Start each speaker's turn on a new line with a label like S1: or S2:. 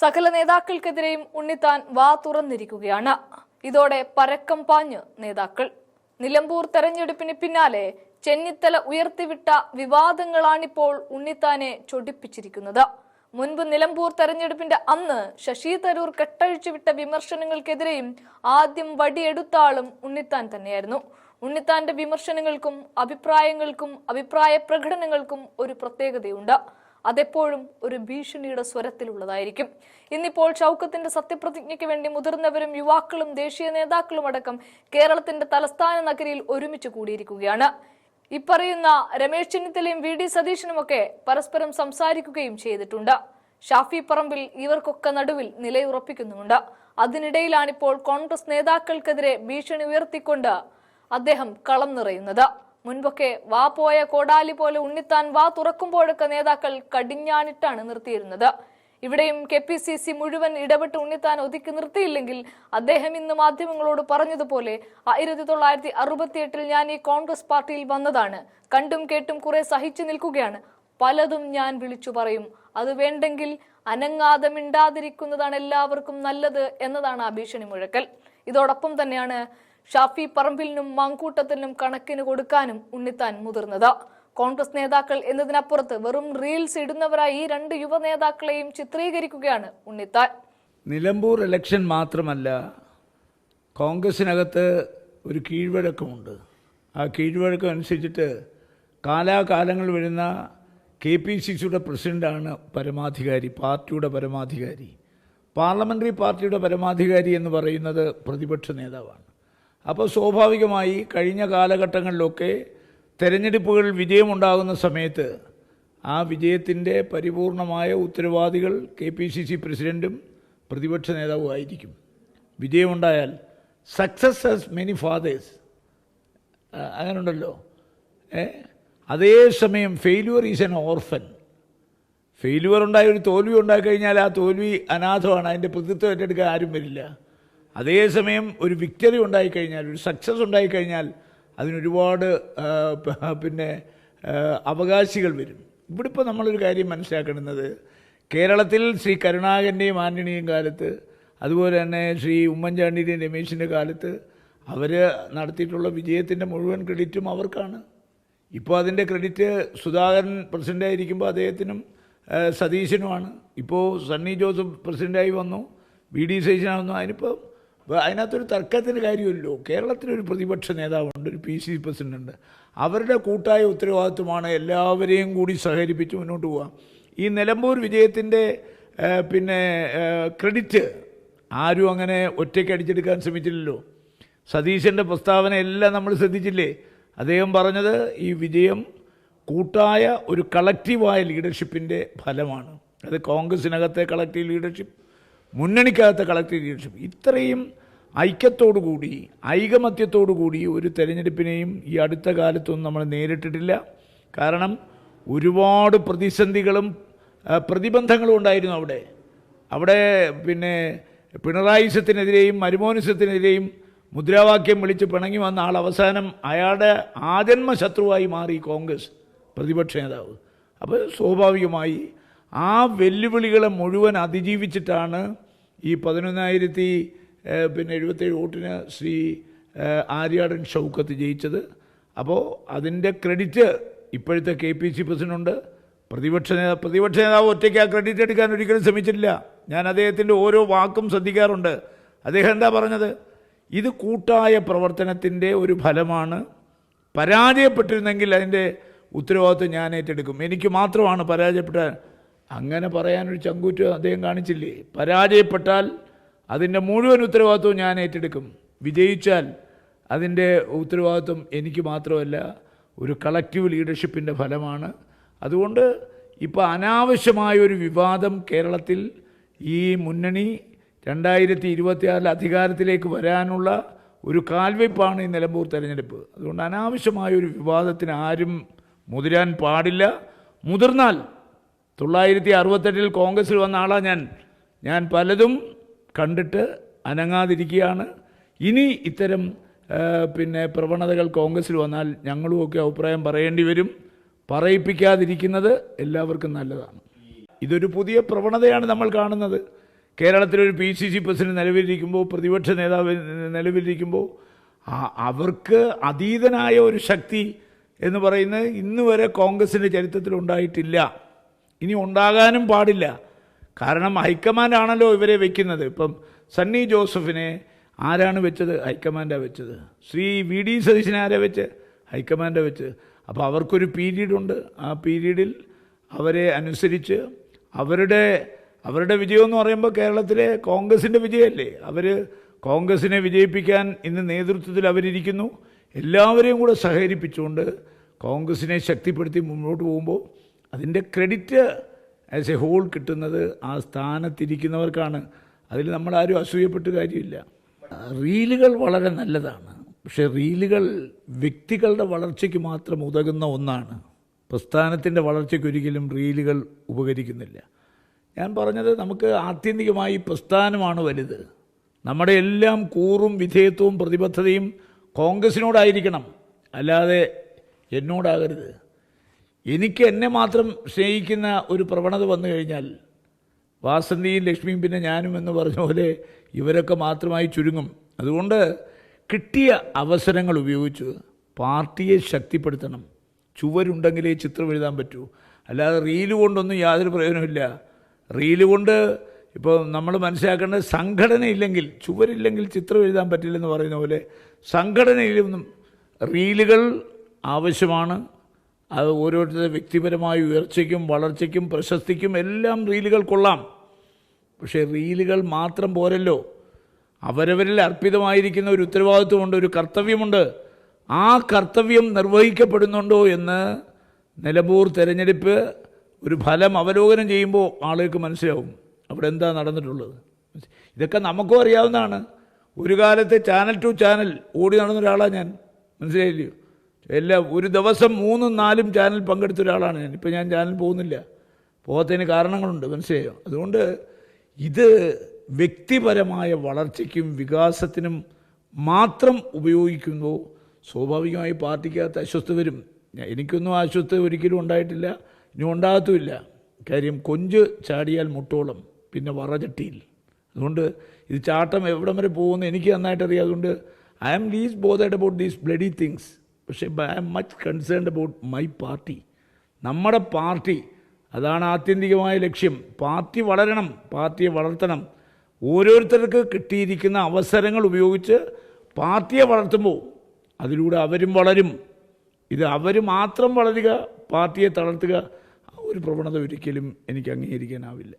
S1: സകല നേതാക്കൾക്കെതിരെയും ഉണ്ണിത്താൻ വാ തുറന്നിരിക്കുകയാണ്. ഇതോടെ പരക്കം പാഞ്ഞ് നേതാക്കൾ. നിലമ്പൂർ തെരഞ്ഞെടുപ്പിന് പിന്നാലെ ചെന്നിത്തല ഉയർത്തിവിട്ട വിവാദങ്ങളാണിപ്പോൾ ഉണ്ണിത്താനെ ചൊടിപ്പിച്ചിരിക്കുന്നത്. മുൻപ് നിലമ്പൂർ തെരഞ്ഞെടുപ്പിന്റെ അന്ന് ശശി തരൂർ കെട്ടഴിച്ചുവിട്ട വിമർശനങ്ങൾക്കെതിരെയും ആദ്യം വടിയെടുത്താളും ഉണ്ണിത്താൻ തന്നെയായിരുന്നു. ഉണ്ണിത്താന്റെ വിമർശനങ്ങൾക്കും അഭിപ്രായങ്ങൾക്കും അഭിപ്രായ പ്രകടനങ്ങൾക്കും ഒരു പ്രത്യേകതയുണ്ട്. അതെപ്പോഴും ഒരു ഭീഷണിയുടെ സ്വരത്തിലുള്ളതായിരിക്കും. ഇന്നിപ്പോൾ ചൗക്കത്തിന്റെ സത്യപ്രതിജ്ഞയ്ക്ക് വേണ്ടി മുതിർന്നവരും യുവാക്കളും ദേശീയ നേതാക്കളും അടക്കം കേരളത്തിന്റെ തലസ്ഥാന നഗരിയിൽ ഒരുമിച്ച് കൂടിയിരിക്കുകയാണ്. ഇപ്പറയുന്ന രമേശ് ചെന്നിത്തലയും വി ഡി സതീശനുമൊക്കെ പരസ്പരം സംസാരിക്കുകയും ചെയ്തിട്ടുണ്ട്. ഷാഫി പറമ്പിൽ ഇവർക്കൊക്കെ നടുവിൽ നിലയുറപ്പിക്കുന്നുമുണ്ട് അതിനിടയിലാണിപ്പോൾ കോൺഗ്രസ് നേതാക്കൾക്കെതിരെ ഭീഷണി ഉയർത്തിക്കൊണ്ട് അദ്ദേഹം കളം നിറയുന്നത്. മുൻപൊക്കെ വാ പോയ കോടാലി പോലെ ഉണ്ണിത്താൻ വാ തുറക്കുമ്പോഴൊക്കെ നേതാക്കൾ കടിഞ്ഞാണിട്ടാണ് നിർത്തിയിരുന്നത്. ഇവിടെയും കെ പി സി സി മുഴുവൻ ഇടപെട്ട് ഉണ്ണിത്താൻ ഒതുക്കി നിർത്തിയില്ലെങ്കിൽ അദ്ദേഹം ഇന്ന് മാധ്യമങ്ങളോട് പറഞ്ഞതുപോലെ ആയിരത്തി തൊള്ളായിരത്തി അറുപത്തിയെട്ടിൽ ഞാൻ ഈ കോൺഗ്രസ് പാർട്ടിയിൽ വന്നതാണ്. കണ്ടും കേട്ടും കുറെ സഹിച്ചു നിൽക്കുകയാണ്. പലതും ഞാൻ വിളിച്ചു പറയും. അത് വേണ്ടെങ്കിൽ അനങ്ങാതെ മിണ്ടാതിരിക്കുന്നതാണ് എല്ലാവർക്കും നല്ലത് എന്നതാണ് ആ ഭീഷണി മുഴക്കൽ. ഇതോടൊപ്പം തന്നെയാണ് ഷാഫി പറമ്പിലിനും മങ്കൂട്ടത്തിനും കണക്കിന് കൊടുക്കാനും ഉണ്ണിത്താൻ മുതിർന്നത്. കോൺഗ്രസ് നേതാക്കൾ എന്നതിനപ്പുറത്ത് വെറും റീൽസ് ഇടുന്നവരായി രണ്ട് യുവ നേതാക്കളെയും ചിത്രീകരിക്കുകയാണ് ഉണ്ണിത്താൻ.
S2: നിലമ്പൂർ ഇലക്ഷൻ മാത്രമല്ല കോൺഗ്രസിനകത്ത് ഒരു കീഴ്വഴക്കമുണ്ട്. ആ കീഴ്വഴക്കം അനുസരിച്ചിട്ട് കാലാകാലങ്ങൾ വരുന്ന കെ പി സി സിയുടെ പ്രസിഡന്റാണ് പരമാധികാരി പാർട്ടിയുടെ പരമാധികാരി. പാർലമെന്ററി പാർട്ടിയുടെ പരമാധികാരി എന്ന് പറയുന്നത് പ്രതിപക്ഷ നേതാവാണ്. അപ്പോൾ സ്വാഭാവികമായി കഴിഞ്ഞ കാലഘട്ടങ്ങളിലൊക്കെ തെരഞ്ഞെടുപ്പുകൾ വിജയമുണ്ടാകുന്ന സമയത്ത് ആ വിജയത്തിന്റെ പരിപൂർണമായ ഉത്തരവാദികൾ കെ പി സി സി പ്രസിഡന്റും പ്രതിപക്ഷ നേതാവും ആയിരിക്കും. വിജയമുണ്ടായാൽ സക്സസ് ഹസ് മെനി ഫാദേഴ്സ് അങ്ങനെയുണ്ടല്ലോ. ഏ? അതേസമയം failure is an orphan failure ഉണ്ടായ ഒരു തോൽവി ഉണ്ടായിക്കഴിഞ്ഞാൽ ആ തോൽവി അനാഥമാണ്. അതിന്റെ പ്രതിത്വം ഏറ്റെടുക്കാൻ ആരും വരില്ല. അതേസമയം ഒരു വിക്ടറി ഉണ്ടായിക്കഴിഞ്ഞാൽ ഒരു സക്സസ് ഉണ്ടായിക്കഴിഞ്ഞാൽ അതിനൊരുപാട് പിന്നെ അവകാശികൾ വരും. ഇവിടെ ഇപ്പോൾ നമ്മളൊരു കാര്യം മനസ്സിലാക്കുന്നത് കേരളത്തിൽ ശ്രീ കരുണാകരന്റെയും ആന്റണിയും കാലത്ത് അതുപോലെ തന്നെ ശ്രീ ഉമ്മൻചാണ്ടിയുടെയും രമേശിന്റെ കാലത്ത് അവർ നടത്തിയിട്ടുള്ള വിജയത്തിന്റെ മുഴുവൻ ക്രെഡിറ്റും അവർക്കാണ്. ഇപ്പോൾ അതിന്റെ ക്രെഡിറ്റ് സുധാകരൻ പ്രസിഡന്റായിരിക്കുമ്പോൾ അദ്ദേഹത്തിനും സതീശനുമാണ്. ഇപ്പോൾ സണ്ണി ജോസഫ് പ്രസിഡന്റായി വന്നു വി ഡി സതീശനാകുന്നു അതിനിപ്പോൾ വ- അതിനകത്തൊരു തർക്കത്തിന് കാര്യമില്ലല്ലോ. കേരളത്തിലൊരു പ്രതിപക്ഷ നേതാവുണ്ട് ഒരു പി സി പ്രസിഡന്റ് ഉണ്ട് അവരുടെ കൂട്ടായ ഉത്തരവാദിത്വമാണ് എല്ലാവരെയും കൂടി സഹകരിപ്പിച്ച് മുന്നോട്ട് പോകാം ഈ നിലമ്പൂർ വിജയത്തിന്റെ പിന്നെ ക്രെഡിറ്റ് ആരും അങ്ങനെ ഒറ്റയ്ക്ക് അടിച്ചെടുക്കാൻ ശ്രമിച്ചില്ലല്ലോ. സതീശന്റെ പ്രസ്താവന എല്ലാം നമ്മൾ ശ്രദ്ധിച്ചില്ലേ? അദ്ദേഹം പറഞ്ഞത് ഈ വിജയം കൂട്ടായ ഒരു കളക്റ്റീവായ ലീഡർഷിപ്പിന്റെ ഫലമാണ്. അത് കോൺഗ്രസിനകത്തെ കളക്റ്റീവ് ലീഡർഷിപ്പ് മുന്നണിക്കകത്തെ കളക്ടീവ് ലീഡർഷിപ്പ്. ഇത്രയും ഐക്യത്തോടുകൂടി ഐകമത്യത്തോടുകൂടി ഒരു തെരഞ്ഞെടുപ്പിനെയും ഈ അടുത്ത കാലത്തൊന്നും നമ്മൾ നേരിട്ടിട്ടില്ല. കാരണം ഒരുപാട് പ്രതിസന്ധികളും പ്രതിബന്ധങ്ങളും ഉണ്ടായിരുന്നു അവിടെ. അവിടെ പിന്നെ പിണറായിസത്തിനെതിരെയും മരുമോനിസത്തിനെതിരെയും മുദ്രാവാക്യം വിളിച്ച് പിണങ്ങി വന്ന ആൾ അവസാനം അയാളുടെ ആജന്മ ശത്രുവായി മാറി കോൺഗ്രസ് പ്രതിപക്ഷ നേതാവ്. അപ്പോൾ സ്വാഭാവികമായി ആ വെല്ലുവിളികളെ മുഴുവൻ അതിജീവിച്ചിട്ടാണ് ഈ പതിനൊന്നായിരത്തി പിന്നെ എഴുപത്തേഴ് വോട്ടിന് ശ്രീ ആര്യാടൻ ഷൗക്കത്ത് ജയിച്ചത്. അപ്പോൾ അതിന്റെ ക്രെഡിറ്റ് ഇപ്പോഴത്തെ കെ പി സി പ്രസിഡന്റുണ്ട് പ്രതിപക്ഷ നേതാവ് പ്രതിപക്ഷ നേതാവ് ഒറ്റയ്ക്ക് ആ ക്രെഡിറ്റ് എടുക്കാൻ ഒരിക്കലും ശ്രമിച്ചിട്ടില്ല. ഞാൻ അദ്ദേഹത്തിന്റെ ഓരോ വാക്കും ശ്രദ്ധിക്കാറുണ്ട്. അദ്ദേഹം എന്താ പറഞ്ഞത്? ഇത് കൂട്ടായ പ്രവർത്തനത്തിന്റെ ഒരു ഫലമാണ്. പരാജയപ്പെട്ടിരുന്നെങ്കിൽ അതിന്റെ ഉത്തരവാദിത്വം ഞാൻ ഏറ്റെടുക്കും. എനിക്ക് മാത്രമാണ് പരാജയപ്പെട്ട അങ്ങനെ പറയാനൊരു ചങ്കൂറ്റം അദ്ദേഹം കാണിച്ചില്ലേ? പരാജയപ്പെട്ടാൽ അതിന്റെ മുഴുവൻ ഉത്തരവാദിത്വം ഞാൻ ഏറ്റെടുക്കും. വിജയിച്ചാൽ അതിന്റെ ഉത്തരവാദിത്വം എനിക്ക് മാത്രമല്ല ഒരു കളക്റ്റീവ് ലീഡർഷിപ്പിന്റെ ഫലമാണ്. അതുകൊണ്ട് ഇപ്പോൾ അനാവശ്യമായ ഒരു വിവാദം കേരളത്തിൽ ഈ മുന്നണി രണ്ടായിരത്തി ഇരുപത്തിയാറിൽ അധികാരത്തിലേക്ക് വരാനുള്ള ഒരു കാൽവയ്പ്പാണ് ഈ നിലമ്പൂർ തെരഞ്ഞെടുപ്പ്. അതുകൊണ്ട് അനാവശ്യമായ ഒരു വിവാദത്തിന് ആരും മുതിരാൻ പാടില്ല. മുതിർന്നാൽ തൊള്ളായിരത്തി അറുപത്തെട്ടിൽ കോൺഗ്രസ്സിൽ വന്ന ആളാണ് ഞാൻ. ഞാൻ പലതും കണ്ടിട്ട് അനങ്ങാതിരിക്കുകയാണ്. ഇനി ഇത്തരം പിന്നെ പ്രവണതകൾ കോൺഗ്രസ്സിൽ വന്നാൽ ഞങ്ങളുമൊക്കെ അഭിപ്രായം പറയേണ്ടി വരും. പറയിപ്പിക്കാതിരിക്കുന്നത് എല്ലാവർക്കും നല്ലതാണ്. ഇതൊരു പുതിയ പ്രവണതയാണ് നമ്മൾ കാണുന്നത്. കേരളത്തിലൊരു പി സി സി പ്രസിഡന്റ് നിലവിലിരിക്കുമ്പോൾ പ്രതിപക്ഷ നേതാവ് നിലവിലിരിക്കുമ്പോൾ അവർക്ക് അതീതനായ ഒരു ശക്തി എന്ന് പറയുന്നത് ഇന്നുവരെ കോൺഗ്രസിന്റെ ചരിത്രത്തിൽ ഉണ്ടായിട്ടില്ല. ഇനി ഉണ്ടാകാനും പാടില്ല. കാരണം ഹൈക്കമാൻഡാണല്ലോ ഇവരെ വെക്കുന്നത്. ഇപ്പം സണ്ണി ജോസഫിനെ ആരാണ് വെച്ചത്? ഹൈക്കമാൻഡാണ് വെച്ചത്. ശ്രീ വി ഡി സതീശനെ ആരാ വെച്ച് ഹൈക്കമാൻഡാണ് വെച്ച് അപ്പോൾ അവർക്കൊരു പീരീഡുണ്ട്. ആ പീരീഡിൽ അവരെ അനുസരിച്ച് അവരുടെ അവരുടെ വിജയം എന്ന് പറയുമ്പോൾ കേരളത്തിലെ കോൺഗ്രസിന്റെ വിജയമല്ലേ? അവർ കോൺഗ്രസിനെ വിജയിപ്പിക്കാൻ ഇന്ന് നേതൃത്വത്തിൽ അവരിയ്ക്കുന്നു എല്ലാവരെയും കൂടെ സഹകരിപ്പിച്ചുകൊണ്ട് കോൺഗ്രസിനെ ശക്തിപ്പെടുത്തി മുന്നോട്ട് പോകുമ്പോൾ അതിന്റെ ക്രെഡിറ്റ് ആസ് എ ഹോൾ കിട്ടുന്നത് ആ സ്ഥാനത്തിരിക്കുന്നവർക്കാണ്. അതിൽ നമ്മൾ ആരും അസൂയപ്പെട്ട് കാര്യമില്ല. റീലുകൾ വളരെ നല്ലതാണ്. പക്ഷേ റീലുകൾ വ്യക്തികളുടെ വളർച്ചയ്ക്ക് മാത്രം ഉതകുന്ന ഒന്നാണ്. പ്രസ്ഥാനത്തിന്റെ വളർച്ചയ്ക്ക് ഒരിക്കലും റീലുകൾ ഉപകരിക്കുന്നില്ല. ഞാൻ പറഞ്ഞത് നമുക്ക് ആത്യന്തികമായി പ്രസ്ഥാനമാണ് വലുത്. നമ്മുടെ എല്ലാം കൂറും വിധേയത്വവും പ്രതിബദ്ധതയും കോൺഗ്രസിനോടായിരിക്കണം. അല്ലാതെ എന്നോടാകരുത്. എനിക്ക് എന്നെ മാത്രം സ്നേഹിക്കുന്ന ഒരു പ്രവണത വന്നു കഴിഞ്ഞാൽ വാസന്തിയും ലക്ഷ്മിയും പിന്നെ ഞാനും എന്ന് പറഞ്ഞ പോലെ ഇവരൊക്കെ മാത്രമായി ചുരുങ്ങും. അതുകൊണ്ട് കിട്ടിയ അവസരങ്ങൾ ഉപയോഗിച്ച് പാർട്ടിയെ ശക്തിപ്പെടുത്തണം. ചുവരുണ്ടെങ്കിലേ ചിത്രം എഴുതാൻ പറ്റൂ. അല്ലാതെ റീൽ കൊണ്ടൊന്നും യാതൊരു പ്രയോജനമില്ല റീൽ കൊണ്ട് ഇപ്പോൾ നമ്മൾ മനസ്സിലാക്കേണ്ടത് സംഘടനയില്ലെങ്കിൽ ചുവരില്ലെങ്കിൽ ചിത്രം എഴുതാൻ പറ്റില്ലെന്ന് പറയുന്ന പോലെ സംഘടനയിലൊന്നും റീലുകൾ ആവശ്യമാണ്. അത് ഓരോരുത്തരുടെ വ്യക്തിപരമായ ഉയർച്ചയ്ക്കും വളർച്ചയ്ക്കും പ്രശസ്തിക്കും എല്ലാം റീലുകൾ കൊള്ളാം. പക്ഷേ റീലുകൾ മാത്രം പോരല്ലോ. അവരവരിൽ അർപ്പിതമായിരിക്കുന്ന ഒരു ഉത്തരവാദിത്വമുണ്ട് ഒരു കർത്തവ്യമുണ്ട്. ആ കർത്തവ്യം നിർവഹിക്കപ്പെടുന്നുണ്ടോ എന്ന് നിലമ്പൂർ തിരഞ്ഞെടുപ്പ് ഒരു ഫലം അവലോകനം ചെയ്യുമ്പോൾ ആളുകൾക്ക് മനസ്സിലാവും. അവിടെ എന്താ നടന്നിട്ടുള്ളത്? ഇതൊക്കെ നമുക്കും അറിയാവുന്നതാണ്. ഒരു കാലത്ത് ചാനൽ ടു ചാനൽ ഓടി നടന്ന ഒരാളാണ് ഞാൻ. മനസ്സിലായില്ലയോ എല്ലാം ഒരു ദിവസം മൂന്നും നാലും ചാനൽ പങ്കെടുത്ത ഒരാളാണ് ഞാൻ. ഇപ്പം ഞാൻ ചാനൽ പോകുന്നില്ല. പോകാത്തതിന് കാരണങ്ങളുണ്ട് മനസ്സിലായോ? അതുകൊണ്ട് ഇത് വ്യക്തിപരമായ വളർച്ചയ്ക്കും വികാസത്തിനും മാത്രം ഉപയോഗിക്കുമ്പോൾ സ്വാഭാവികമായി പാർട്ടിക്കകത്ത് അസ്വസ്ഥ വരും. എനിക്കൊന്നും അസ്വസ്ഥ ഒരിക്കലും ഉണ്ടായിട്ടില്ല. ഇനി ഉണ്ടാകത്തുമില്ല. കാര്യം കൊഞ്ച് ചാടിയാൽ മുട്ടോളം പിന്നെ വറചട്ടിയിൽ അതുകൊണ്ട് ഇത് ചാട്ടം എവിടം വരെ പോകുമെന്ന് എനിക്ക് നന്നായിട്ട് അറിയാം അതുകൊണ്ട് I am least bothered about these bloody things പക്ഷേ I am much concerned about my party നമ്മുടെ പാർട്ടി അതാണ് ആത്യന്തികമായ ലക്ഷ്യം. പാർട്ടി വളരണം പാർട്ടിയെ വളർത്തണം. ഓരോരുത്തർക്ക് കിട്ടിയിരിക്കുന്ന അവസരങ്ങൾ ഉപയോഗിച്ച് പാർട്ടിയെ വളർത്തുമ്പോൾ അതിലൂടെ അവരും വളരും. ഇത് അവർ മാത്രം വളരുക പാർട്ടിയെ തളർത്തുക ഒരു പ്രവണത ഒരിക്കലും എനിക്ക് അംഗീകരിക്കാനാവില്ല.